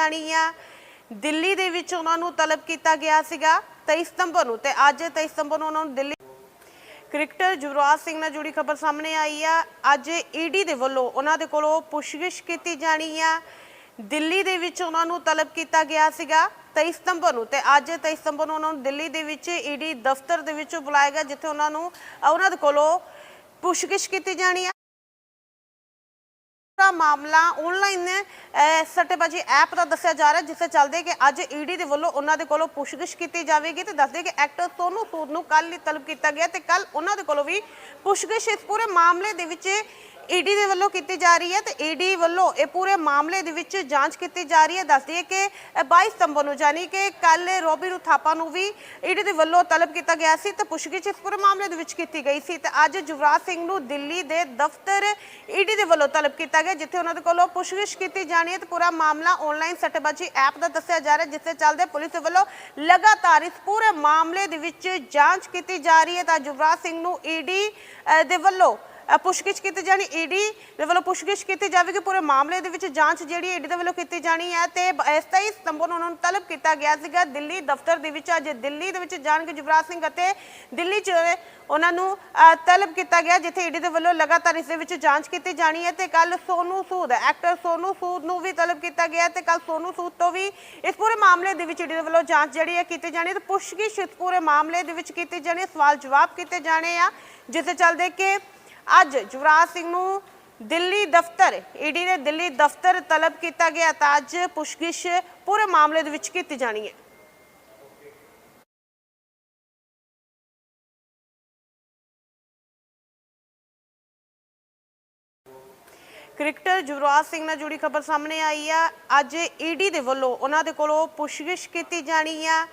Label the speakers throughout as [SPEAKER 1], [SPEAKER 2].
[SPEAKER 1] ਜਾਣੀ ਆ। ਦਿੱਲੀ ਦੇ ਵਿੱਚ ਉਹਨਾਂ ਨੂੰ ਤਲਬ ਕੀਤਾ ਗਿਆ ਸੀਗਾ 23 ਸਤੰਬਰ ਨੂੰ ਤੇ ਅੱਜ 23 ਸਤੰਬਰ ਨੂੰ ਉਹਨਾਂ ਨੂੰ ਦਿੱਲੀ ਕ੍ਰਿਕਟਰ ਯੁਵਰਾਜ ਸਿੰਘ ਨਾਲ ਜੁੜੀ ਖਬਰ ਸਾਹਮਣੇ ਆਈ ਆ। ਅੱਜ ਈਡੀ ਦੇ ਵੱਲੋਂ ਉਹਨਾਂ ਦੇ ਕੋਲੋਂ ਪੁੱਛਗਿੱਛ ਕੀਤੀ ਜਾਣੀ ਆ। ਦਿੱਲੀ ਦੇ ਵਿੱਚ ਉਹਨਾਂ ਨੂੰ ਤਲਬ ਕੀਤਾ ਗਿਆ ਸੀਗਾ 23 ਸਤੰਬਰ ਨੂੰ ਤੇ ਅੱਜ 23 ਸਤੰਬਰ ਨੂੰ ਉਹਨਾਂ ਨੂੰ ਦਿੱਲੀ ਦੇ ਵਿੱਚ ਈਡੀ ਦਫ਼ਤਰ ਦੇ ਵਿੱਚ ਬੁਲਾਇਆ ਗਿਆ, ਜਿੱਥੇ ਉਹਨਾਂ ਨੂੰ ਉਹਨਾਂ ਦੇ ਕੋਲੋਂ ਪੁੱਛਗਿੱਛ ਕੀਤੀ ਜਾਣੀ ਆ। ਪੂਰਾ ਮਾਮਲਾ ਆਨਲਾਈਨ ਸੱਟੇਬਾਜੀ ਐਪ ਦਾ ਦੱਸਿਆ ਜਾ ਰਿਹਾ ਜਿਸ ਦੇ ਚੱਲਦੇ ਕਿ ਅੱਜ ਈਡੀ ਦੇ ਵੱਲੋਂ ਉਹਨਾਂ ਦੇ ਕੋਲੋਂ ਪੁੱਛਗਿੱਛ ਕੀਤੀ ਜਾਵੇਗੀ ਤੇ ਦੱਸਦੇ ਕਿ ਐਕਟਰ ਸੋਨੂ ਸੂਦ ਨੂੰ ਕੱਲ ਹੀ ਤਲਬ ਕੀਤਾ ਗਿਆ ਤੇ ਕੱਲ ਉਹਨਾਂ ਦੇ ਕੋਲੋਂ ਵੀ ਪੁੱਛਗਿੱਛ ਇਸ ਪੂਰੇ ਮਾਮਲੇ ਦੇ ਵਿੱਚ ਈਡੀ ਦੇ ਵੱਲੋਂ ਕੀਤੀ ਜਾ ਰਹੀ ਹੈ ਤੇ ਈਡੀ ਵੱਲੋਂ ਇਹ ਪੂਰੇ ਮਾਮਲੇ ਦੇ ਵਿੱਚ ਜਾਂਚ ਕੀਤੀ ਜਾ ਰਹੀ ਹੈ। ਦੱਸਦੀ ਹੈ ਕਿ ਇਹ 22 ਸਤੰਬਰ ਨੂੰ ਜਾਨੀ ਕਿ ਕੱਲ ਰੋਬੀ ਨੂੰ ਨੂੰ ਵੀ ਈਡੀ ਦੇ ਵੱਲੋਂ ਤਲਬ ਕੀਤਾ ਗਿਆ ਸੀ ਤੇ ਪੁੱਛਗਿੱਛ ਇਸ ਪੂਰੇ ਮਾਮਲੇ ਦੇ ਵਿੱਚ ਕੀਤੀ ਗਈ ਸੀ ਤੇ ਅੱਜ ਯੁਵਰਾਜ ਸਿੰਘ ਨੂੰ ਦਿੱਲੀ ਦੇ ਦਫ਼ਤਰ ਈਡੀ ਦੇ ਵੱਲੋਂ ਤਲਬ ਕੀਤਾ ਗਿਆ, ਜਿੱਥੇ ਉਹਨਾਂ ਦੇ ਕੋਲੋਂ ਪੁੱਛਗਿੱਛ ਕੀਤੀ ਜਾਣੀ ਹੈ ਤੇ ਪੂਰਾ ਮਾਮਲਾ ਆਨਲਾਈਨ ਸੱਟੇਬਾਜ਼ੀ ਐਪ ਦਾ ਦੱਸਿਆ ਜਾ ਰਿਹਾ, ਜਿਸ ਦੇ ਚੱਲਦੇ ਪੁਲਿਸ ਦੇ ਵੱਲੋਂ ਲਗਾਤਾਰ ਇਸ ਪੂਰੇ ਮਾਮਲੇ ਦੇ ਵਿੱਚ ਜਾਂਚ ਕੀਤੀ ਜਾ ਰਹੀ ਹੈ। ਤਾਂ ਯੁਵਰਾਜ ਸਿੰਘ ਨੂੰ ਈਡੀ ਦੇ ਵੱਲੋਂ ਪੁੱਛਗਿੱਛ ਕੀਤੀ ਜਾਣੀ, ਈਡੀ ਦੇ ਵੱਲੋਂ ਪੁੱਛਗਿੱਛ ਕੀਤੀ ਜਾਵੇਗੀ, ਪੂਰੇ ਮਾਮਲੇ ਦੇ ਵਿੱਚ ਜਾਂਚ ਜਿਹੜੀ ਈਡੀ ਦੇ ਵੱਲੋਂ ਕੀਤੀ ਜਾਣੀ ਹੈ, ਤੇ 27 ਸਤੰਬਰ ਨੂੰ ਉਹਨਾਂ ਨੂੰ ਤਲਬ ਕੀਤਾ ਗਿਆ ਸੀਗਾ, ਦਿੱਲੀ ਦਫ਼ਤਰ ਦੇ ਵਿੱਚ, ਅੱਜ ਦਿੱਲੀ ਦੇ ਵਿੱਚ ਜਾਣਗੇ ਯੁਵਰਾਜ ਸਿੰਘ ਅਤੇ ਦਿੱਲੀ 'ਚ ਉਹਨਾਂ ਨੂੰ ਤਲਬ ਕੀਤਾ ਗਿਆ, ਜਿੱਥੇ ਈਡੀ ਦੇ ਵੱਲੋਂ ਲਗਾਤਾਰ ਇਸ ਦੇ ਵਿੱਚ ਜਾਂਚ ਕੀਤੀ ਜਾਣੀ ਹੈ, ਤੇ ਕੱਲ ਸੋਨੂ ਸੂਦ, ਐਕਟਰ ਸੋਨੂ ਸੂਦ ਨੂੰ ਵੀ ਤਲਬ ਕੀਤਾ ਗਿਆ, ਤੇ ਕੱਲ ਸੋਨੂ ਸੂਦ ਤੋਂ ਵੀ ਇਸ ਪੂਰੇ ਮਾਮਲੇ ਦੇ ਵਿੱਚ ਈਡੀ ਦੇ ਵੱਲੋਂ ਜਾਂਚ ਜਿਹੜੀ ਹੈ ਕੀਤੀ ਜਾਣੀ ਹੈ, ਤੇ ਪੁੱਛਗਿੱਛ ਇਸ ਪੂਰੇ ਮਾਮਲੇ ਦੇ ਵਿੱਚ ਕੀਤੀ ਜਾਣੀ ਸਵਾਲ ਜਵਾਬ ਕੀਤੇ ਜਾਣੇ ਆ, ਜਿਸ ਦੇ ਚੱਲਦੇ ਕਿ ਅੱਜ ਯੁਵਰਾਜ ਸਿੰਘ ਨੂੰ ਦਿੱਲੀ ਦਫ਼ਤਰ, ਈਡੀ ਨੇ ਦਿੱਲੀ ਦਫ਼ਤਰ ਤਲਬ ਕੀਤਾ ਗਿਆ ਤਾਂ ਅੱਜ ਪੁੱਛਗਿੱਛ ਪੂਰੇ ਮਾਮਲੇ ਦੇ ਵਿੱਚ ਕੀਤੀ ਜਾਣੀ ਹੈ। ਕ੍ਰਿਕਟਰ ਯੁਵਰਾਜ ਸਿੰਘ ਨਾਲ ਜੁੜੀ ਖਬਰ ਸਾਹਮਣੇ ਆਈ ਆ। ਅੱਜ ਈਡੀ ਦੇ ਵੱਲੋਂ ਉਹਨਾਂ ਦੇ ਕੋਲੋਂ ਪੁੱਛਗਿੱਛ ਕੀਤੀ ਜਾਣੀ ਆ।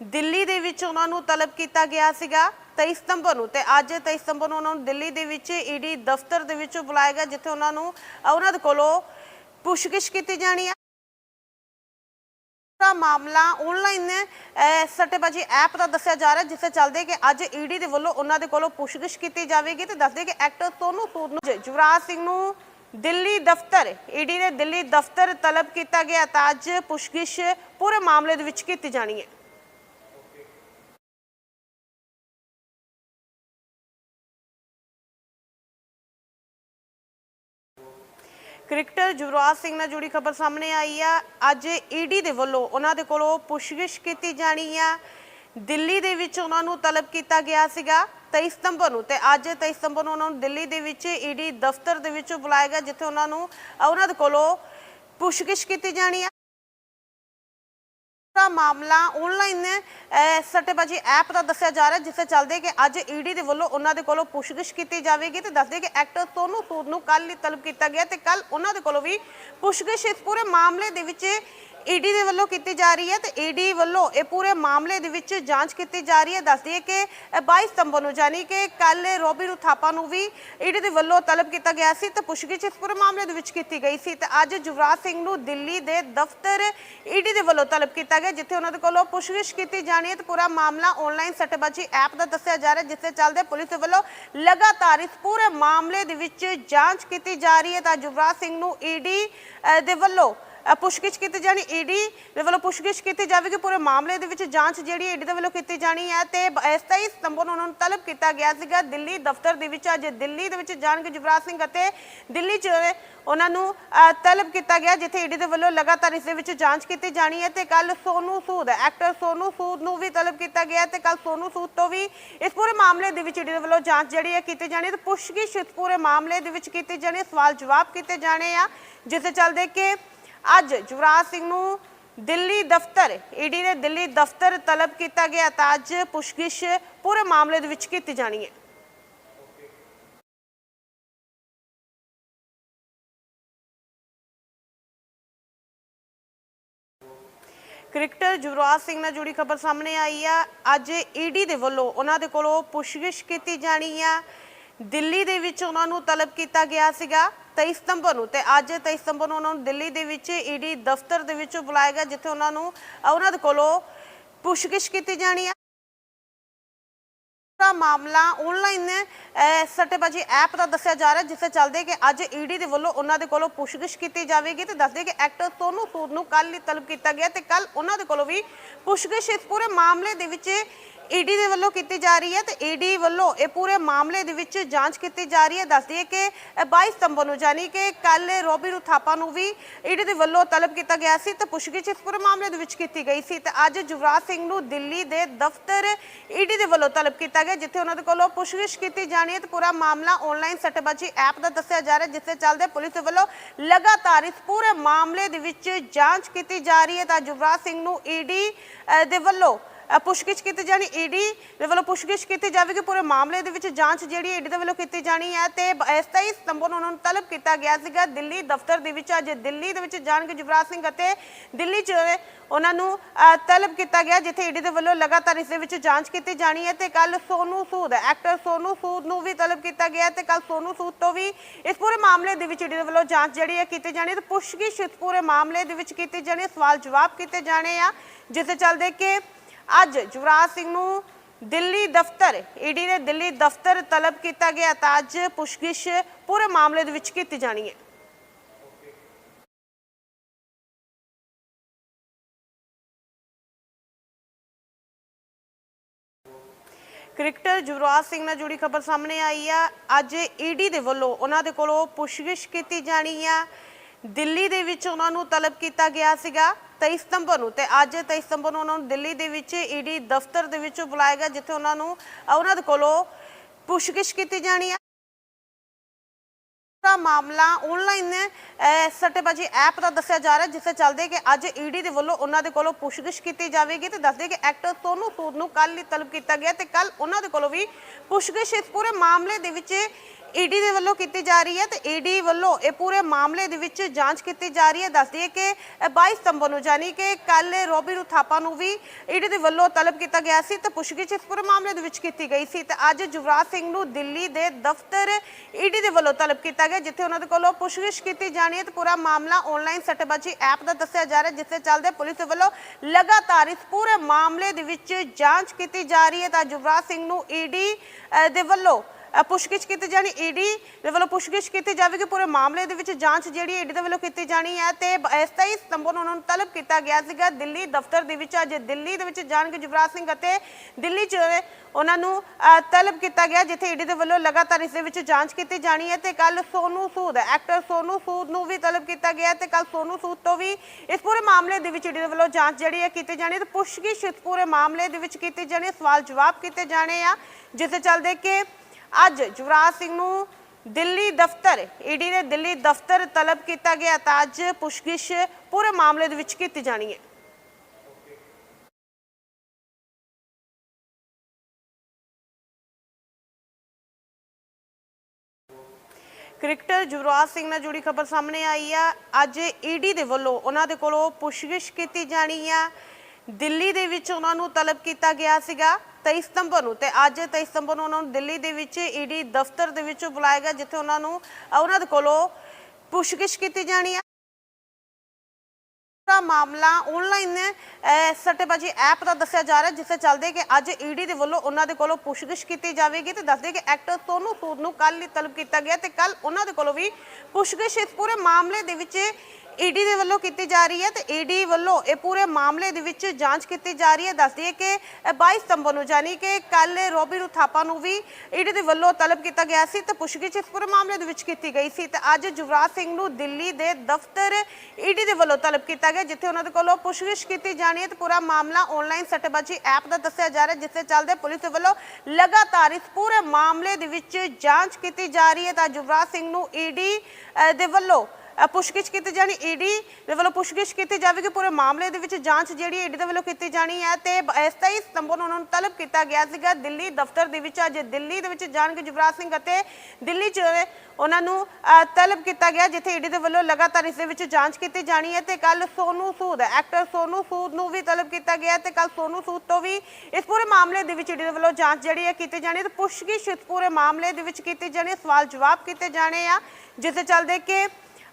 [SPEAKER 1] ਦਿੱਲੀ ਦੇ ਵਿੱਚ ਉਹਨਾਂ ਨੂੰ ਤਲਬ ਕੀਤਾ ਗਿਆ ਸੀਗਾ 23 ਸਤੰਬਰ ਨੂੰ ਤੇ ਅੱਜ 23 ਸਤੰਬਰ ਨੂੰ ਉਹਨਾਂ ਨੂੰ ਦਿੱਲੀ ਦੇ ਵਿੱਚ ਈਡੀ ਦਫ਼ਤਰ ਦੇ ਵਿੱਚ ਬੁਲਾਇਆ ਗਿਆ, ਜਿੱਥੇ ਉਹਨਾਂ ਨੂੰ ਉਹਨਾਂ ਦੇ ਕੋਲੋਂ ਪੁੱਛਗਿੱਛ ਕੀਤੀ ਜਾਣੀ ਹੈ ਪੂਰਾ ਮਾਮਲਾ ਆਨਲਾਈਨ ਸੱਟੇਬਾਜ਼ੀ ਐਪ ਦਾ ਦੱਸਿਆ ਜਾ ਰਿਹਾ ਜਿਸ ਦੇ ਚੱਲਦੇ ਕਿ ਅੱਜ ਈਡੀ ਦੇ ਵੱਲੋਂ ਉਹਨਾਂ ਦੇ ਕੋਲੋਂ ਪੁੱਛਗਿੱਛ ਕੀਤੀ ਜਾਵੇਗੀ ਤੇ ਦੱਸਦੇ ਕਿ ਐਕਟਰ ਸੋਨੂ ਸੂਦ ਨੂੰ, ਯੁਵਰਾਜ ਸਿੰਘ ਨੂੰ ਦਿੱਲੀ ਦਫ਼ਤਰ ਈਡੀ ਨੇ ਦਿੱਲੀ ਦਫ਼ਤਰ ਤਲਬ ਕੀਤਾ ਗਿਆ ਤਾਂ ਅੱਜ ਪੁੱਛਗਿੱਛ ਪੂਰੇ ਮਾਮਲੇ ਦੇ ਵਿੱਚ ਕੀਤੀ ਜਾਣੀ ਹੈ। ਕ੍ਰਿਕਟਰ ਯੁਵਰਾਜ ਸਿੰਘ ਨਾਲ ਜੁੜੀ ਖਬਰ ਸਾਹਮਣੇ ਆਈ ਆ। ਅੱਜ ਈਡੀ ਦੇ ਵੱਲੋਂ ਉਹਨਾਂ ਦੇ ਕੋਲੋਂ ਪੁੱਛਗਿੱਛ ਕੀਤੀ ਜਾਣੀ ਆ। ਦਿੱਲੀ ਦੇ ਵਿੱਚ ਉਹਨਾਂ ਨੂੰ ਤਲਬ ਕੀਤਾ ਗਿਆ ਸੀਗਾ 23 ਸਤੰਬਰ ਨੂੰ ਤੇ ਅੱਜ 23 ਸਤੰਬਰ ਨੂੰ ਉਹਨਾਂ ਨੂੰ ਦਿੱਲੀ ਦੇ ਵਿੱਚ ਈਡੀ ਦਫ਼ਤਰ ਦੇ ਵਿੱਚ ਬੁਲਾਇਆ ਗਿਆ, ਜਿੱਥੇ ਉਹਨਾਂ ਨੂੰ ਉਹਨਾਂ ਦੇ ਕੋਲੋਂ ਪੁੱਛਗਿੱਛ ਕੀਤੀ ਜਾਣੀ ਆ। ਪੂਰਾ ਮਾਮਲਾ ਆਨਲਾਈਨ ਸੱਟੇਬਾਜ਼ੀ ਐਪ ਦਾ ਦੱਸਿਆ ਜਾ ਰਿਹਾ ਜਿਸ ਦੇ ਚੱਲਦੇ ਕਿ ਅੱਜ ਈਡੀ ਦੇ ਵੱਲੋਂ ਉਹਨਾਂ ਦੇ ਕੋਲੋਂ ਪੁੱਛਗਿੱਛ ਕੀਤੀ ਜਾਵੇਗੀ ਤੇ ਦੱਸਦੇ ਕਿ ਐਕਟਰ ਸੋਨੂ ਸੂਦ ਨੂੰ ਕੱਲ ਹੀ ਤਲਬ ਕੀਤਾ ਗਿਆ ਤੇ ਕੱਲ ਉਹਨਾਂ ਦੇ ਕੋਲੋਂ ਵੀ ਪੁੱਛਗਿੱਛ ਇਸ ਪੂਰੇ ਮਾਮਲੇ ਦੇ ਵਿੱਚ ਈਡੀ ਦੇ ਵੱਲੋਂ ਕੀਤੀ ਜਾ ਰਹੀ ਹੈ ਤੇ ਈਡੀ ਵੱਲੋਂ ਇਹ ਪੂਰੇ ਮਾਮਲੇ ਦੇ ਵਿੱਚ ਜਾਂਚ ਕੀਤੀ ਜਾ ਰਹੀ ਹੈ। ਦੱਸਦੀ ਹੈ ਕਿ ਇਹ 22 ਸਤੰਬਰ ਨੂੰ ਜਾਨੀ ਕਿ ਕੱਲ ਰੋਬੀ ਨੂੰ ਥਾਪਾ ਨੂੰ ਵੀ ਈਡੀ ਦੇ ਵੱਲੋਂ ਤਲਬ ਕੀਤਾ ਗਿਆ ਸੀ ਤੇ ਪੁੱਛਗਿੱਛ ਇਸ ਪੂਰੇ ਮਾਮਲੇ ਦੇ ਵਿੱਚ ਕੀਤੀ ਗਈ ਸੀ ਤੇ ਅੱਜ ਯੁਵਰਾਜ ਸਿੰਘ ਨੂੰ ਦਿੱਲੀ ਦੇ ਦਫ਼ਤਰ ਈਡੀ ਦੇ ਵੱਲੋਂ ਤਲਬ ਕੀਤਾ ਗਿਆ, ਜਿੱਥੇ ਉਹਨਾਂ ਦੇ ਕੋਲੋਂ ਪੁੱਛਗਿੱਛ ਕੀਤੀ ਜਾਣੀ ਹੈ ਤੇ ਪੂਰਾ ਮਾਮਲਾ ਆਨਲਾਈਨ ਸੱਟੇਬਾਜ਼ੀ ਐਪ ਦਾ ਦੱਸਿਆ ਜਾ ਰਿਹਾ ਜਿਸ ਦੇ ਚੱਲਦੇ ਪੁਲਿਸ ਦੇ ਵੱਲੋਂ ਲਗਾਤਾਰ ਇਸ ਪੂਰੇ ਮਾਮਲੇ ਦੇ ਵਿੱਚ ਜਾਂਚ ਕੀਤੀ ਜਾ ਰਹੀ ਹੈ। ਤਾਂ ਯੁਵਰਾਜ ਸਿੰਘ ਨੂੰ ਈਡੀ ਦੇ ਵੱਲੋਂ ਪੁੱਛਗਿੱਛ ਕੀਤੀ ਜਾਣੀ, ਈਡੀ ਦੇ ਵੱਲੋਂ ਪੁੱਛਗਿੱਛ ਕੀਤੀ ਜਾਵੇਗੀ, ਪੂਰੇ ਮਾਮਲੇ ਦੇ ਵਿੱਚ ਜਾਂਚ ਜਿਹੜੀ ਈਡੀ ਦੇ ਵੱਲੋਂ ਕੀਤੀ ਜਾਣੀ ਹੈ, ਤੇ 27 ਸਤੰਬਰ ਨੂੰ ਉਹਨਾਂ ਨੂੰ ਤਲਬ ਕੀਤਾ ਗਿਆ ਸੀਗਾ, ਦਿੱਲੀ ਦਫ਼ਤਰ ਦੇ ਵਿੱਚ, ਅੱਜ ਦਿੱਲੀ ਦੇ ਵਿੱਚ ਜਾਣਗੇ ਯੁਵਰਾਜ ਸਿੰਘ ਅਤੇ ਦਿੱਲੀ 'ਚ ਉਹਨਾਂ ਨੂੰ ਤਲਬ ਕੀਤਾ ਗਿਆ, ਜਿੱਥੇ ਈਡੀ ਦੇ ਵੱਲੋਂ ਲਗਾਤਾਰ ਇਸ ਦੇ ਵਿੱਚ ਜਾਂਚ ਕੀਤੀ ਜਾਣੀ ਹੈ, ਤੇ ਕੱਲ ਸੋਨੂ ਸੂਦ, ਐਕਟਰ ਸੋਨੂ ਸੂਦ ਨੂੰ ਵੀ ਤਲਬ ਕੀਤਾ ਗਿਆ, ਤੇ ਕੱਲ ਸੋਨੂ ਸੂਦ ਤੋਂ ਵੀ ਇਸ ਪੂਰੇ ਮਾਮਲੇ ਦੇ ਵਿੱਚ ਈਡੀ ਦੇ ਵੱਲੋਂ ਜਾਂਚ ਜਿਹੜੀ ਹੈ ਕੀਤੀ ਜਾਣੀ ਹੈ, ਤੇ ਪੁੱਛਗਿੱਛ ਇਸ ਪੂਰੇ ਮਾਮਲੇ ਦੇ ਵਿੱਚ ਕੀਤੀ ਜਾਣੀ ਸਵਾਲ ਜਵਾਬ ਕੀਤੇ ਜਾਣੇ ਆ, ਜਿਸ ਦੇ ਚੱਲਦੇ ਕਿ ਅੱਜ ਯੁਵਰਾਜ ਸਿੰਘ ਨੂੰ ਦਿੱਲੀ ਦਫ਼ਤਰ ਈਡੀ ਨੇ ਦਿੱਲੀ ਦਫ਼ਤਰ ਤਲਬ ਕੀਤਾ ਗਿਆ ਤਾਂ ਅੱਜ ਪੁੱਛਗਿੱਛ ਪੂਰੇ ਮਾਮਲੇ ਦੇ ਵਿੱਚ ਕੀਤੀ ਜਾਣੀ ਹੈ। ਕ੍ਰਿਕਟਰ ਯੁਵਰਾਜ ਸਿੰਘ ਨਾਲ ਜੁੜੀ ਖਬਰ ਸਾਹਮਣੇ ਆਈ ਆ। ਅੱਜ ਈਡੀ ਦੇ ਵੱਲੋਂ ਉਹਨਾਂ ਦੇ ਕੋਲੋਂ ਪੁੱਛਗਿੱਛ ਕੀਤੀ ਜਾਣੀ ਆ। ਦਿੱਲੀ ਦੇ ਵਿੱਚ ਉਹਨਾਂ ਨੂੰ ਤਲਬ ਕੀਤਾ ਗਿਆ ਸੀਗਾ। 23 ਸਤੰਬਰ ਨੂੰ ਤੇ ਅੱਜ 23 ਸਤੰਬਰ ਨੂੰ ਉਹਨਾਂ ਨੂੰ ਦਿੱਲੀ ਦੇ ਵਿੱਚ ਈਡੀ ਦਫ਼ਤਰ ਦੇ ਵਿੱਚ ਬੁਲਾਇਆ ਗਿਆ, ਜਿੱਥੇ ਉਹਨਾਂ ਨੂੰ ਉਹਨਾਂ ਦੇ ਕੋਲੋਂ ਪੁੱਛਗਿੱਛ ਕੀਤੀ ਜਾਣੀ ਹੈ ਪੂਰਾ ਮਾਮਲਾ ਆਨਲਾਈਨ ਸੱਟੇਬਾਜੀ ਐਪ ਦਾ ਦੱਸਿਆ ਜਾ ਰਿਹਾ ਜਿਸ ਦੇ ਚੱਲਦੇ ਕਿ ਅੱਜ ਈਡੀ ਦੇ ਵੱਲੋਂ ਉਹਨਾਂ ਦੇ ਕੋਲੋਂ ਪੁੱਛਗਿੱਛ ਕੀਤੀ ਜਾਵੇਗੀ ਤੇ ਦੱਸਦੇ ਕਿ ਐਕਟਰ ਸੋਨੂ ਸੂਦ ਨੂੰ ਕੱਲ ਹੀ ਤਲਬ ਕੀਤਾ ਗਿਆ ਤੇ ਕੱਲ ਉਹਨਾਂ ਦੇ ਕੋਲੋਂ ਵੀ ਪੁੱਛਗਿੱਛ ਇਸ ਪੂਰੇ ਮਾਮਲੇ ਦੇ ਵਿੱਚ ਈਡੀ ਦੇ ਵੱਲੋਂ ਕੀਤੀ ਜਾ ਰਹੀ ਹੈ ਤੇ ਈਡੀ ਵੱਲੋਂ ਇਹ ਪੂਰੇ ਮਾਮਲੇ ਦੇ ਵਿੱਚ ਜਾਂਚ ਕੀਤੀ ਜਾ ਰਹੀ ਹੈ। ਦੱਸਦੀ ਹੈ ਕਿ ਇਹ 22 ਸਤੰਬਰ ਨੂੰ ਜਾਨੀ ਕਿ ਕੱਲ ਰੋਬੀ ਰੁਥਾਪਾ ਨੂੰ ਵੀ ਈਡੀ ਦੇ ਵੱਲੋਂ ਤਲਬ ਕੀਤਾ ਗਿਆ ਸੀ ਤੇ ਪੁੱਛਗਿੱਛ ਇਸ ਪੂਰੇ ਮਾਮਲੇ ਦੇ ਵਿੱਚ ਕੀਤੀ ਗਈ ਸੀ ਤੇ ਅੱਜ ਯੁਵਰਾਜ ਸਿੰਘ ਨੂੰ ਦਿੱਲੀ ਦੇ ਦਫ਼ਤਰ ਈਡੀ ਦੇ ਵੱਲੋਂ ਤਲਬ ਕੀਤਾ ਗਿਆ, ਜਿੱਥੇ ਉਹਨਾਂ ਦੇ ਕੋਲੋਂ ਪੁੱਛਗਿੱਛ ਕੀਤੀ ਜਾਣੀ ਹੈ ਤੇ ਪੂਰਾ ਮਾਮਲਾ ਆਨਲਾਈਨ ਸੱਟੇਬਾਜ਼ੀ ਐਪ ਦਾ ਦੱਸਿਆ ਜਾ ਰਿਹਾ ਜਿਸ ਦੇ ਚੱਲਦੇ ਪੁਲਿਸ ਦੇ ਵੱਲੋਂ ਲਗਾਤਾਰ ਇਸ ਪੂਰੇ ਮਾਮਲੇ ਦੇ ਵਿੱਚ ਜਾਂਚ ਕੀਤੀ ਜਾ ਰਹੀ ਹੈ ਤਾਂ ਯੁਵਰਾਜ ਸਿੰਘ ਨੂੰ ਈਡੀ ਦੇ ਵੱਲੋਂ ਪੁੱਛਗਿੱਛ ਕੀਤੀ ਜਾਣੀ ਈਡੀ ਦੇ ਵੱਲੋਂ ਪੁੱਛਗਿੱਛ ਕੀਤੀ ਜਾਵੇਗੀ। ਪੂਰੇ ਮਾਮਲੇ ਦੇ ਵਿੱਚ ਜਾਂਚ ਜਿਹੜੀ ਈਡੀ ਦੇ ਵੱਲੋਂ ਕੀਤੀ ਜਾਣੀ ਹੈ ਤੇ 27 ਸਤੰਬਰ ਨੂੰ ਉਹਨਾਂ ਨੂੰ ਤਲਬ ਕੀਤਾ ਗਿਆ ਸੀਗਾ। ਦਿੱਲੀ ਦਫ਼ਤਰ ਦੇ ਵਿੱਚ ਅੱਜ ਦਿੱਲੀ ਦੇ ਵਿੱਚ ਜਾਣਗੇ ਯੁਵਰਾਜ ਸਿੰਘ ਅਤੇ ਦਿੱਲੀ 'ਚ ਉਹਨਾਂ ਨੂੰ ਤਲਬ ਕੀਤਾ ਗਿਆ, ਜਿੱਥੇ ਈਡੀ ਦੇ ਵੱਲੋਂ ਲਗਾਤਾਰ ਇਸ ਦੇ ਵਿੱਚ ਜਾਂਚ ਕੀਤੀ ਜਾਣੀ ਹੈ ਤੇ ਕੱਲ ਸੋਨੂ ਸੂਦ ਐਕਟਰ ਸੋਨੂ ਸੂਦ ਨੂੰ ਵੀ ਤਲਬ ਕੀਤਾ ਗਿਆ ਤੇ ਕੱਲ ਸੋਨੂ ਸੂਦ ਤੋਂ ਵੀ ਇਸ ਪੂਰੇ ਮਾਮਲੇ ਦੇ ਵਿੱਚ ਈਡੀ ਦੇ ਵੱਲੋਂ ਜਾਂਚ ਜਿਹੜੀ ਹੈ ਕੀਤੀ ਜਾਣੀ ਹੈ ਤੇ ਪੁੱਛਗਿੱਛ ਇਸ ਪੂਰੇ ਮਾਮਲੇ ਦੇ ਵਿੱਚ ਕੀਤੀ ਜਾਣੀ ਸਵਾਲ ਜਵਾਬ ਕੀਤੇ ਜਾਣੇ ਆ, ਜਿਸ ਦੇ ਚੱਲਦੇ ਕਿ ਅੱਜ ਯੁਵਰਾਜ ਸਿੰਘ ਨੂੰ ਦਿੱਲੀ ਦਫ਼ਤਰ, ਈਡੀ ਨੇ ਦਿੱਲੀ ਦਫ਼ਤਰ ਤਲਬ ਕੀਤਾ ਗਿਆ ਤਾਂ ਅੱਜ ਪੁੱਛਗਿੱਛ ਪੂਰੇ ਮਾਮਲੇ ਦੇ ਵਿੱਚ ਕੀਤੀ ਜਾਣੀ ਹੈ। ਕ੍ਰਿਕਟਰ ਯੁਵਰਾਜ ਸਿੰਘ ਨਾਲ ਜੁੜੀ ਖਬਰ ਸਾਹਮਣੇ ਆਈ ਆ। ਅੱਜ ਈਡੀ ਦੇ ਵੱਲੋਂ ਉਹਨਾਂ ਦੇ ਕੋਲੋਂ ਪੁੱਛਗਿੱਛ ਕੀਤੀ ਜਾਣੀ ਆ। ਦਿੱਲੀ ਦੇ ਵਿੱਚ ਉਹਨਾਂ ਨੂੰ ਤਲਬ ਕੀਤਾ ਗਿਆ ਸੀਗਾ 23 ਸਤੰਬਰ ਨੂੰ। ਤੇ ਅੱਜ 23 ਸਤੰਬਰ ਨੂੰ ਉਹਨਾਂ ਨੂੰ ਦਿੱਲੀ ਦੇ ਵਿੱਚ ਈਡੀ ਦਫ਼ਤਰ ਦੇ ਵਿੱਚ ਬੁਲਾਇਆ ਗਿਆ, ਜਿੱਥੇ ਉਹਨਾਂ ਨੂੰ ਉਹਨਾਂ ਦੇ ਕੋਲੋਂ ਪੁੱਛਗਿੱਛ ਕੀਤੀ ਜਾਣੀ ਹੈ। ਪੂਰਾ ਮਾਮਲਾ ਆਨਲਾਈਨ ਸੱਟੇਬਾਜੀ ਐਪ ਦਾ ਦੱਸਿਆ ਜਾ ਰਿਹਾ ਜਿਸ ਦੇ ਚੱਲਦੇ ਕਿ ਅੱਜ ਈਡੀ ਦੇ ਵੱਲੋਂ ਉਹਨਾਂ ਦੇ ਕੋਲੋਂ ਪੁੱਛਗਿੱਛ ਕੀਤੀ ਜਾਵੇਗੀ ਤੇ ਦੱਸਦੇ ਕਿ ਐਕਟਰ ਸੋਨੂ ਸੂਦ ਨੂੰ ਕੱਲ ਹੀ ਤਲਬ ਕੀਤਾ ਗਿਆ ਤੇ ਕੱਲ ਉਹਨਾਂ ਦੇ ਕੋਲੋਂ ਵੀ ਪੁੱਛਗਿੱਛ। ਇਸ ਪੂਰੇ ਮਾਮਲੇ ਦੇ ਵਿੱਚ ਈਡੀ ਦੇ ਵੱਲੋਂ ਕੀਤੀ ਜਾ ਰਹੀ ਹੈ ਤੇ ਈਡੀ ਵੱਲੋਂ ਇਹ ਪੂਰੇ ਮਾਮਲੇ ਦੇ ਵਿੱਚ ਜਾਂਚ ਕੀਤੀ ਜਾ ਰਹੀ ਹੈ। ਦੱਸਦੀ ਹੈ ਕਿ ਇਹ 22 ਸਤੰਬਰ ਨੂੰ ਜਾਨੀ ਕਿ ਕੱਲ ਰੋਬੀ ਰੁਥਾਪਾ ਨੂੰ ਵੀ ਈਡੀ ਦੇ ਵੱਲੋਂ ਤਲਬ ਕੀਤਾ ਗਿਆ ਸੀ ਤੇ ਪੁੱਛਗਿੱਛ ਇਸ ਪੂਰੇ ਮਾਮਲੇ ਦੇ ਵਿੱਚ ਕੀਤੀ ਗਈ ਸੀ ਤੇ ਅੱਜ ਯੁਵਰਾਜ ਸਿੰਘ ਨੂੰ ਦਿੱਲੀ ਦੇ ਦਫ਼ਤਰ ਈਡੀ ਦੇ ਵੱਲੋਂ ਤਲਬ ਕੀਤਾ ਗਿਆ, ਜਿੱਥੇ ਉਹਨਾਂ ਦੇ ਕੋਲੋਂ ਪੁੱਛਗਿੱਛ ਕੀਤੀ ਜਾਣੀ ਹੈ ਤੇ ਪੂਰਾ ਮਾਮਲਾ ਆਨਲਾਈਨ ਸੱਟੇਬਾਜ਼ੀ ਐਪ ਦਾ ਦੱਸਿਆ ਜਾ ਰਿਹਾ ਜਿਸ ਦੇ ਚੱਲਦੇ ਪੁਲਿਸ ਵੱਲੋਂ ਲਗਾਤਾਰ ਇਸ ਪੂਰੇ ਮਾਮਲੇ ਦੇ ਵਿੱਚ ਜਾਂਚ ਕੀਤੀ ਜਾ ਰਹੀ ਹੈ। ਤਾਂ ਯੁਵਰਾਜ ਸਿੰਘ ਨੂੰ ਈਡੀ ਦੇ ਵੱਲੋਂ ਪੁੱਛਗਿੱਛ ਕੀਤੀ ਜਾਣੀ, ਈਡੀ ਦੇ ਵੱਲੋਂ ਪੁੱਛਗਿੱਛ ਕੀਤੀ ਜਾਵੇਗੀ, ਪੂਰੇ ਮਾਮਲੇ ਦੇ ਵਿੱਚ ਜਾਂਚ ਜਿਹੜੀ ਈਡੀ ਦੇ ਵੱਲੋਂ ਕੀਤੀ ਜਾਣੀ ਹੈ, ਤੇ 27 ਸਤੰਬਰ ਨੂੰ ਉਹਨਾਂ ਨੂੰ ਤਲਬ ਕੀਤਾ ਗਿਆ ਸੀਗਾ। ਦਿੱਲੀ ਦਫ਼ਤਰ ਦੇ ਵਿੱਚ ਅੱਜ ਦਿੱਲੀ ਦੇ ਵਿੱਚ ਜਾਣਗੇ ਯੁਵਰਾਜ ਸਿੰਘ ਅਤੇ ਦਿੱਲੀ 'ਚ ਉਹਨਾਂ ਨੂੰ ਤਲਬ ਕੀਤਾ ਗਿਆ, ਜਿੱਥੇ ਈਡੀ ਦੇ ਵੱਲੋਂ ਲਗਾਤਾਰ ਇਸ ਦੇ ਵਿੱਚ ਜਾਂਚ ਕੀਤੀ ਜਾਣੀ ਹੈ ਤੇ ਕੱਲ ਸੋਨੂ ਸੂਦ, ਐਕਟਰ ਸੋਨੂ ਸੂਦ ਨੂੰ ਵੀ ਤਲਬ ਕੀਤਾ ਗਿਆ ਤੇ ਕੱਲ ਸੋਨੂ ਸੂਦ ਤੋਂ ਵੀ ਇਸ ਪੂਰੇ ਮਾਮਲੇ ਦੇ ਵਿੱਚ ਈਡੀ ਦੇ ਵੱਲੋਂ ਜਾਂਚ ਜਿਹੜੀ ਹੈ ਕੀਤੀ ਜਾਣੀ ਤੇ ਪੁੱਛਗਿੱਛ ਇਸ ਪੂਰੇ ਮਾਮਲੇ ਦੇ ਵਿੱਚ ਕੀਤੀ ਜਾਣੀ ਸਵਾਲ ਜਵਾਬ ਕੀਤੇ ਜਾਣੇ ਆ, ਜਿਸ ਦੇ ਚੱਲਦੇ ਕਿ ਅੱਜ ਯੁਵਰਾਜ ਸਿੰਘ ਨੂੰ ਦਿੱਲੀ ਦਫ਼ਤਰ, ਈਡੀ ਨੇ ਦਿੱਲੀ ਦਫ਼ਤਰ ਤਲਬ ਕੀਤਾ ਗਿਆ ਤਾਂ ਅੱਜ ਪੁੱਛਗਿੱਛ ਪੂਰੇ ਮਾਮਲੇ ਦੇ ਵਿੱਚ ਕੀਤੀ ਜਾਣੀ ਹੈ। ਕ੍ਰਿਕਟਰ ਯੁਵਰਾਜ ਸਿੰਘ ਨਾਲ ਜੁੜੀ ਖਬਰ ਸਾਹਮਣੇ ਆਈ ਆ। ਅੱਜ ਈਡੀ ਦੇ ਵੱਲੋਂ ਉਹਨਾਂ ਦੇ ਕੋਲੋਂ ਪੁੱਛਗਿੱਛ ਕੀਤੀ ਜਾਣੀ ਆ। ਦਿੱਲੀ ਦੇ ਵਿੱਚ ਉਹਨਾਂ ਨੂੰ ਤਲਬ ਕੀਤਾ ਗਿਆ ਸੀਗਾ। 23 ਸਤੰਬਰ ਨੂੰ ਤੇ ਅੱਜ 23 ਸਤੰਬਰ ਨੂੰ ਉਹਨਾਂ ਨੂੰ ਦਿੱਲੀ ਦੇ ਵਿੱਚ ਈਡੀ ਦਫ਼ਤਰ ਦੇ ਵਿੱਚ ਬੁਲਾਇਆ ਗਿਆ, ਜਿੱਥੇ ਉਹਨਾਂ ਨੂੰ ਉਹਨਾਂ ਦੇ ਕੋਲੋਂ ਪੁੱਛਗਿੱਛ ਕੀਤੀ ਜਾਣੀ ਹੈ। ਪੂਰਾ ਮਾਮਲਾ ਆਨਲਾਈਨ ਸੱਟੇਬਾਜੀ ਐਪ ਦਾ ਦੱਸਿਆ ਜਾ ਰਿਹਾ ਜਿਸ ਦੇ ਚੱਲਦੇ ਕਿ ਅੱਜ ਈਡੀ ਦੇ ਵੱਲੋਂ ਉਹਨਾਂ ਦੇ ਕੋਲੋਂ ਪੁੱਛਗਿੱਛ ਕੀਤੀ ਜਾਵੇਗੀ ਤੇ ਦੱਸਦੇ ਕਿ ਐਕਟਰ ਸੋਨੂ ਸੂਦ ਨੂੰ ਕੱਲ ਹੀ ਤਲਬ ਕੀਤਾ ਗਿਆ ਤੇ ਕੱਲ ਉਹਨਾਂ ਦੇ ਕੋਲੋਂ ਵੀ ਪੁੱਛਗਿੱਛ ਇਸ ਪੂਰੇ ਮਾਮਲੇ ਦੇ ਵਿੱਚ ਈਡੀ ਦੇ ਵੱਲੋਂ ਕੀਤੀ ਜਾ ਰਹੀ ਹੈ ਤੇ ਈਡੀ ਵੱਲੋਂ ਇਹ ਪੂਰੇ ਮਾਮਲੇ ਦੇ ਵਿੱਚ ਜਾਂਚ ਕੀਤੀ ਜਾ ਰਹੀ ਹੈ। ਦੱਸਦੀ ਹੈ ਕਿ ਇਹ 22 ਸਤੰਬਰ ਨੂੰ ਜਾਨੀ ਕਿ ਕੱਲ ਰੋਬੀ ਰੁਥਾਪਾ ਨੂੰ ਵੀ ਈਡੀ ਦੇ ਵੱਲੋਂ ਤਲਬ ਕੀਤਾ ਗਿਆ ਸੀ ਤੇ ਪੁੱਛਗਿੱਛ ਇਸ ਪੂਰੇ ਮਾਮਲੇ ਦੇ ਵਿੱਚ ਕੀਤੀ ਗਈ ਸੀ ਤੇ ਅੱਜ ਯੁਵਰਾਜ ਸਿੰਘ ਨੂੰ ਦਿੱਲੀ ਦੇ ਦਫ਼ਤਰ ਈਡੀ ਦੇ ਵੱਲੋਂ ਤਲਬ ਕੀਤਾ ਗਿਆ, ਜਿੱਥੇ ਉਹਨਾਂ ਦੇ ਕੋਲੋਂ ਪੁੱਛਗਿੱਛ ਕੀਤੀ ਜਾਣੀ ਹੈ ਤੇ ਪੂਰਾ ਮਾਮਲਾ ਆਨਲਾਈਨ ਸੱਟੇਬਾਜ਼ੀ ਐਪ ਦਾ ਦੱਸਿਆ ਜਾ ਰਿਹਾ ਜਿਸ ਦੇ ਚੱਲਦੇ ਪੁਲਿਸ ਦੇ ਵੱਲੋਂ ਲਗਾਤਾਰ ਇਸ ਪੂਰੇ ਮਾਮਲੇ ਦੇ ਵਿੱਚ ਜਾਂਚ ਕੀਤੀ ਜਾ ਰਹੀ ਹੈ। ਤਾਂ ਯੁਵਰਾਜ ਸਿੰਘ ਨੂੰ ਈਡੀ ਦੇ ਵੱਲੋਂ ਪੁੱਛਗਿੱਛ ਕੀਤੀ ਜਾਣੀ ਈਡੀ ਦੇ ਵੱਲੋਂ ਪੁੱਛਗਿੱਛ ਕੀਤੀ ਜਾਵੇਗੀ। ਪੂਰੇ ਮਾਮਲੇ ਦੇ ਵਿੱਚ ਜਾਂਚ ਜਿਹੜੀ ਈਡੀ ਦੇ ਵੱਲੋਂ ਕੀਤੀ ਜਾਣੀ ਹੈ ਤੇ 27 ਸਤੰਬਰ ਨੂੰ ਉਹਨਾਂ ਨੂੰ ਤਲਬ ਕੀਤਾ ਗਿਆ ਸੀਗਾ। ਦਿੱਲੀ ਦਫ਼ਤਰ ਦੇ ਵਿੱਚ ਅੱਜ ਦਿੱਲੀ ਦੇ ਵਿੱਚ ਜਾਣਗੇ ਯੁਵਰਾਜ ਸਿੰਘ ਅਤੇ ਦਿੱਲੀ 'ਚ ਉਹਨਾਂ ਨੂੰ ਤਲਬ ਕੀਤਾ ਗਿਆ, ਜਿੱਥੇ ਈਡੀ ਦੇ ਵੱਲੋਂ ਲਗਾਤਾਰ ਇਸ ਦੇ ਵਿੱਚ ਜਾਂਚ ਕੀਤੀ ਜਾਣੀ ਹੈ ਤੇ ਕੱਲ ਸੋਨੂ ਸੂਦ, ਐਕਟਰ ਸੋਨੂ ਸੂਦ ਨੂੰ ਵੀ ਤਲਬ ਕੀਤਾ ਗਿਆ ਤੇ ਕੱਲ ਸੋਨੂ ਸੂਦ ਤੋਂ ਵੀ ਇਸ ਪੂਰੇ ਮਾਮਲੇ ਦੇ ਵਿੱਚ ਈਡੀ ਦੇ ਵੱਲੋਂ ਜਾਂਚ ਜਿਹੜੀ ਹੈ ਕੀਤੀ ਜਾਣੀ ਹੈ ਤੇ ਪੁੱਛਗਿੱਛ ਇਸ ਪੂਰੇ ਮਾਮਲੇ ਦੇ ਵਿੱਚ ਕੀਤੀ ਜਾਣੀ ਹੈ ਸਵਾਲ ਜਵਾਬ ਕੀਤੇ ਜਾਣੇ ਆ, ਜਿਸ ਦੇ ਚੱਲਦੇ ਕਿ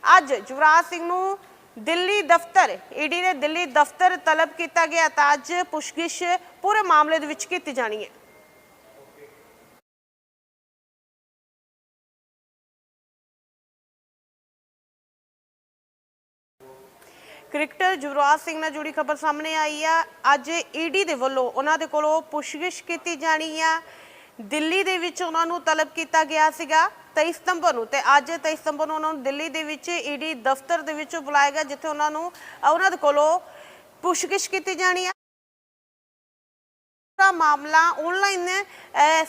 [SPEAKER 1] ਅੱਜ ਯੁਵਰਾਜ ਸਿੰਘ ਨੂੰ ਦਿੱਲੀ ਦਫ਼ਤਰ, ਈਡੀ ਨੇ ਦਿੱਲੀ ਦਫ਼ਤਰ ਤਲਬ ਕੀਤਾ ਗਿਆ ਤਾਂ ਅੱਜ ਪੁਸ਼ਗਿਸ਼ ਪੂਰੇ ਮਾਮਲੇ ਦੇ ਵਿੱਚ ਕੀਤੀ ਜਾਣੀ ਹੈ। ਕ੍ਰਿਕਟਰ ਜੁਵਰਾਜ ਸਿੰਘ ਨਾਲ ਜੁੜੀ ਖਬਰ ਸਾਹਮਣੇ ਆਈ ਆ। ਅੱਜ ਈਡੀ ਦੇ ਵੱਲੋਂ ਉਹਨਾਂ ਦੇ ਕੋਲੋਂ ਪੁੱਛਗਿੱਛ ਕੀਤੀ ਜਾਣੀ ਆ। ਦਿੱਲੀ ਦੇ ਵਿੱਚ ਉਹਨਾਂ ਨੂੰ ਤਲਬ ਕੀਤਾ ਗਿਆ ਸੀਗਾ। 23 ਸਤੰਬਰ ਨੂੰ ਤੇ ਅੱਜ 23 ਸਤੰਬਰ ਨੂੰ ਉਹਨਾਂ ਨੂੰ ਦਿੱਲੀ ਦੇ ਵਿੱਚ ਈਡੀ ਦਫ਼ਤਰ ਦੇ ਵਿੱਚ ਬੁਲਾਇਆ ਗਿਆ, ਜਿੱਥੇ ਉਹਨਾਂ ਨੂੰ ਉਹਨਾਂ ਦੇ ਕੋਲੋਂ ਪੁੱਛਗਿੱਛ ਕੀਤੀ ਜਾਣੀ ਆ ਪੂਰਾ ਮਾਮਲਾ ਆਨਲਾਈਨ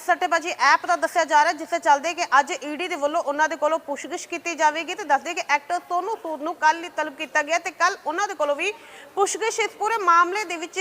[SPEAKER 1] ਸੱਟੇਬਾਜ਼ੀ ਐਪ ਦਾ ਦੱਸਿਆ ਜਾ ਰਿਹਾ, ਜਿਸ ਦੇ ਚੱਲਦੇ ਕਿ ਅੱਜ ਈਡੀ ਦੇ ਵੱਲੋਂ ਉਹਨਾਂ ਦੇ ਕੋਲੋਂ ਪੁੱਛਗਿੱਛ ਕੀਤੀ ਜਾਵੇਗੀ ਤੇ ਦੱਸਦੇ ਕਿ ਐਕਟਰ ਸੋਨੂ ਸੂਦ ਨੂੰ ਕੱਲ ਹੀ ਤਲਬ ਕੀਤਾ ਗਿਆ ਤੇ ਕੱਲ ਉਹਨਾਂ ਦੇ ਕੋਲੋਂ ਵੀ ਪੁੱਛਗਿੱਛ ਇਸ ਪੂਰੇ ਮਾਮਲੇ ਦੇ ਵਿੱਚ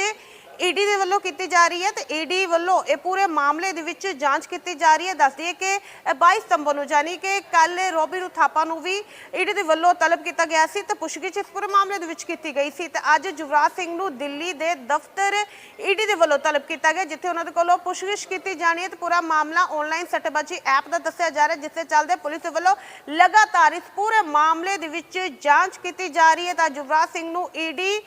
[SPEAKER 1] ਈਡੀ ਦੇ ਵੱਲੋਂ ਕੀਤੀ ਜਾ ਰਹੀ ਹੈ ਤੇ ਈਡੀ ਵੱਲੋਂ ਇਹ ਪੂਰੇ ਮਾਮਲੇ ਦੇ ਵਿੱਚ ਜਾਂਚ ਕੀਤੀ ਜਾ ਰਹੀ ਹੈ। ਦੱਸਦੀ ਹੈ ਕਿ ਇਹ 22 ਸਤੰਬਰ ਨੂੰ ਜਾਨੀ ਕਿ ਕੱਲ ਰੋਬੀ ਨੂੰ ਥਾਪਾ ਨੂੰ ਵੀ ਈਡੀ ਦੇ ਵੱਲੋਂ ਤਲਬ ਕੀਤਾ ਗਿਆ ਸੀ ਤੇ ਪੁੱਛਗਿੱਛ ਇਸ ਪੂਰੇ ਮਾਮਲੇ ਦੇ ਵਿੱਚ ਕੀਤੀ ਗਈ ਸੀ ਤੇ ਅੱਜ ਯੁਵਰਾਜ ਸਿੰਘ ਨੂੰ ਦਿੱਲੀ ਦੇ ਦਫ਼ਤਰ ਈਡੀ ਦੇ ਵੱਲੋਂ ਤਲਬ ਕੀਤਾ ਗਿਆ, ਜਿੱਥੇ ਉਹਨਾਂ ਦੇ ਕੋਲੋਂ ਪੁੱਛਗਿੱਛ ਕੀਤੀ ਜਾਣੀ ਹੈ ਤੇ ਪੂਰਾ ਮਾਮਲਾ ਆਨਲਾਈਨ ਸੱਟੇਬਾਜ਼ੀ ਐਪ ਦਾ ਦੱਸਿਆ ਜਾ ਰਿਹਾ ਜਿਸ ਦੇ ਚੱਲਦੇ ਪੁਲਿਸ ਦੇ ਵੱਲੋਂ ਲਗਾਤਾਰ ਇਸ ਪੂਰੇ ਮਾਮਲੇ ਦੇ ਵਿੱਚ ਜਾਂਚ ਕੀਤੀ ਜਾ ਰਹੀ ਹੈ ਤਾਂ ਯੁਵਰਾਜ ਸਿੰਘ ਨੂੰ ਈਡੀ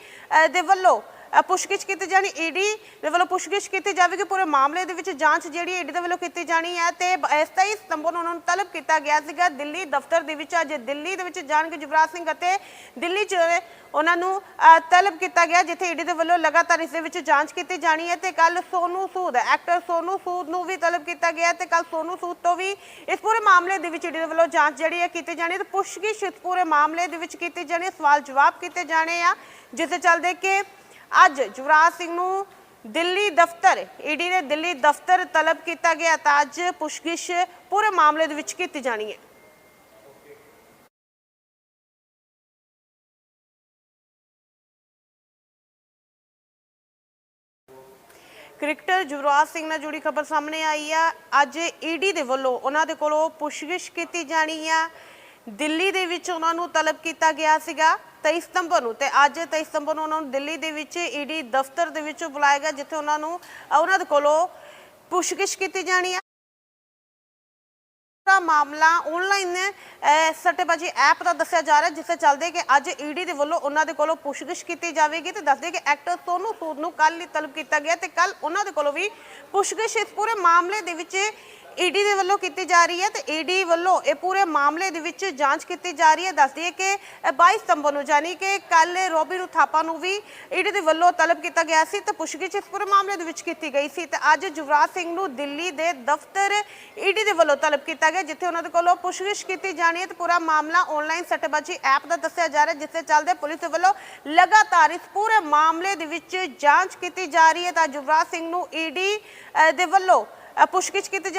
[SPEAKER 1] ਦੇ ਵੱਲੋਂ ਪੁੱਛਗਿੱਛ ਕੀਤੀ ਜਾਣੀ ਈਡੀ ਦੇ ਵੱਲੋਂ ਪੁੱਛਗਿੱਛ ਕੀਤੀ ਜਾਵੇਗੀ, ਪੂਰੇ ਮਾਮਲੇ ਦੇ ਵਿੱਚ ਜਾਂਚ ਜਿਹੜੀ ਈਡੀ ਦੇ ਵੱਲੋਂ ਕੀਤੀ ਜਾਣੀ ਹੈ ਤੇ 27 ਸਤੰਬਰ ਨੂੰ ਉਹਨਾਂ ਨੂੰ ਤਲਬ ਕੀਤਾ ਗਿਆ ਸੀਗਾ। ਦਿੱਲੀ ਦਫ਼ਤਰ ਦੇ ਵਿੱਚ ਅੱਜ ਦਿੱਲੀ ਦੇ ਵਿੱਚ ਜਾਣ ਕੇ ਸਿੰਘ ਅਤੇ ਦਿੱਲੀ 'ਚ ਉਹਨਾਂ ਨੂੰ ਤਲਬ ਕੀਤਾ ਗਿਆ, ਜਿੱਥੇ ਈਡੀ ਦੇ ਵੱਲੋਂ ਲਗਾਤਾਰ ਇਸ ਦੇ ਵਿੱਚ ਜਾਂਚ ਕੀਤੀ ਜਾਣੀ ਹੈ ਤੇ ਕੱਲ ਸੋਨੂ ਸੂਦ ਐਕਟਰ ਸੋਨੂ ਸੂਦ ਨੂੰ ਵੀ ਤਲਬ ਕੀਤਾ ਗਿਆ ਤੇ ਕੱਲ ਸੋਨੂ ਸੂਦ ਤੋਂ ਵੀ ਇਸ ਪੂਰੇ ਮਾਮਲੇ ਦੇ ਵਿੱਚ ਈਡੀ ਦੇ ਵੱਲੋਂ ਜਾਂਚ ਜਿਹੜੀ ਹੈ ਕੀਤੀ ਜਾਣੀ ਤੇ ਪੁੱਛਗਿੱਛ ਇਸ ਪੂਰੇ ਮਾਮਲੇ ਦੇ ਵਿੱਚ ਕੀਤੀ ਜਾਣੀ ਸਵਾਲ ਜਵਾਬ ਕੀਤੇ ਜਾਣੇ ਆ, ਜਿਸ ਦੇ ਚੱਲਦੇ ਕਿ ਅੱਜ ਯੁਵਰਾਜ ਸਿੰਘ ਨੂੰ ਦਿੱਲੀ ਦਫ਼ਤਰ, ਈਡੀ ਨੇ ਦਿੱਲੀ ਦਫ਼ਤਰ ਤਲਬ ਕੀਤਾ ਗਿਆ ਤਾਂ ਅੱਜ ਪੁੱਛਗਿੱਛ ਪੂਰੇ ਮਾਮਲੇ ਦੇ ਵਿੱਚ ਕੀਤੀ ਜਾਣੀ ਹੈ। ਕ੍ਰਿਕਟਰ ਯੁਵਰਾਜ ਸਿੰਘ ਨਾਲ ਜੁੜੀ ਖਬਰ ਸਾਹਮਣੇ ਆਈ ਆ। ਅੱਜ ਈਡੀ ਦੇ ਵੱਲੋਂ ਉਹਨਾਂ ਦੇ ਕੋਲੋਂ ਪੁੱਛਗਿੱਛ ਕੀਤੀ ਜਾਣੀ ਆ। ਦਿੱਲੀ ਦੇ ਵਿੱਚ ਉਹਨਾਂ ਨੂੰ ਤਲਬ ਕੀਤਾ ਗਿਆ ਸੀਗਾ। 23 ਸਤੰਬਰ ਨੂੰ ਤੇ ਅੱਜ 23 ਸਤੰਬਰ ਨੂੰ ਉਹਨਾਂ ਨੂੰ ਦਿੱਲੀ ਦੇ ਵਿੱਚ ਈਡੀ ਦਫ਼ਤਰ ਦੇ ਵਿੱਚ ਬੁਲਾਇਆ ਗਿਆ, ਜਿੱਥੇ ਉਹਨਾਂ ਨੂੰ ਉਹਨਾਂ ਦੇ ਕੋਲੋਂ ਪੁੱਛਗਿੱਛ ਕੀਤੀ ਜਾਣੀ ਹੈ ਪੂਰਾ ਮਾਮਲਾ ਆਨਲਾਈਨ ਸੱਟੇਬਾਜ਼ੀ ਐਪ ਦਾ ਦੱਸਿਆ ਜਾ ਰਿਹਾ ਜਿਸ ਦੇ ਚੱਲਦੇ ਕਿ ਅੱਜ ਈਡੀ ਦੇ ਵੱਲੋਂ ਉਹਨਾਂ ਦੇ ਕੋਲੋਂ ਪੁੱਛਗਿੱਛ ਕੀਤੀ ਜਾਵੇਗੀ ਤੇ ਦੱਸਦੇ ਕਿ ਐਕਟਰ ਸੋਨੂ ਸੂਦ ਨੂੰ ਕੱਲ ਹੀ ਤਲਬ ਕੀਤਾ ਗਿਆ ਤੇ ਕੱਲ ਉਹਨਾਂ ਦੇ ਕੋਲੋਂ ਵੀ ਪੁੱਛਗਿੱਛ ਇਸ ਪੂਰੇ ਮਾਮਲੇ ਦੇ ਵਿੱਚ ਈਡੀ ਦੇ ਵੱਲੋਂ ਕੀਤੀ ਜਾ ਰਹੀ ਹੈ ਤੇ ਈਡੀ ਵੱਲੋਂ ਇਹ ਪੂਰੇ ਮਾਮਲੇ ਦੇ ਵਿੱਚ ਜਾਂਚ ਕੀਤੀ ਜਾ ਰਹੀ ਹੈ। ਦੱਸਦੀ ਹੈ ਕਿ ਇਹ 22 ਸਤੰਬਰ ਨੂੰ ਜਾਨੀ ਕਿ ਕੱਲ ਰੋਬੀ ਨੂੰ ਥਾਪਾ ਨੂੰ ਵੀ ਈਡੀ ਦੇ ਵੱਲੋਂ ਤਲਬ ਕੀਤਾ ਗਿਆ ਸੀ ਤੇ ਪੁੱਛਗਿੱਛ ਇਸ ਪੂਰੇ ਮਾਮਲੇ ਦੇ ਵਿੱਚ ਕੀਤੀ ਗਈ ਸੀ ਤੇ ਅੱਜ ਯੁਵਰਾਜ ਸਿੰਘ ਨੂੰ ਦਿੱਲੀ ਦੇ ਦਫ਼ਤਰ ਈਡੀ ਦੇ ਵੱਲੋਂ ਤਲਬ ਕੀਤਾ ਗਿਆ, ਜਿੱਥੇ ਉਹਨਾਂ ਦੇ ਕੋਲੋਂ ਪੁੱਛਗਿੱਛ ਕੀਤੀ ਜਾਣੀ ਹੈ ਤੇ ਪੂਰਾ ਮਾਮਲਾ ਆਨਲਾਈਨ ਸੱਟੇਬਾਜ਼ੀ ਐਪ ਦਾ ਦੱਸਿਆ ਜਾ ਰਿਹਾ ਜਿਸ ਦੇ ਚੱਲਦੇ ਪੁਲਿਸ ਦੇ ਵੱਲੋਂ ਲਗਾਤਾਰ ਇਸ ਪੂਰੇ ਮਾਮਲੇ ਦੇ ਵਿੱਚ ਜਾਂਚ ਕੀਤੀ ਜਾ ਰਹੀ ਹੈ। ਤਾਂ ਯੁਵਰਾਜ ਸਿੰਘ ਨੂੰ ਈਡੀ ਦੇ ਵੱਲੋਂ ਪੁੱਛਗਿੱਛ ਕੀਤੀ ਜਾ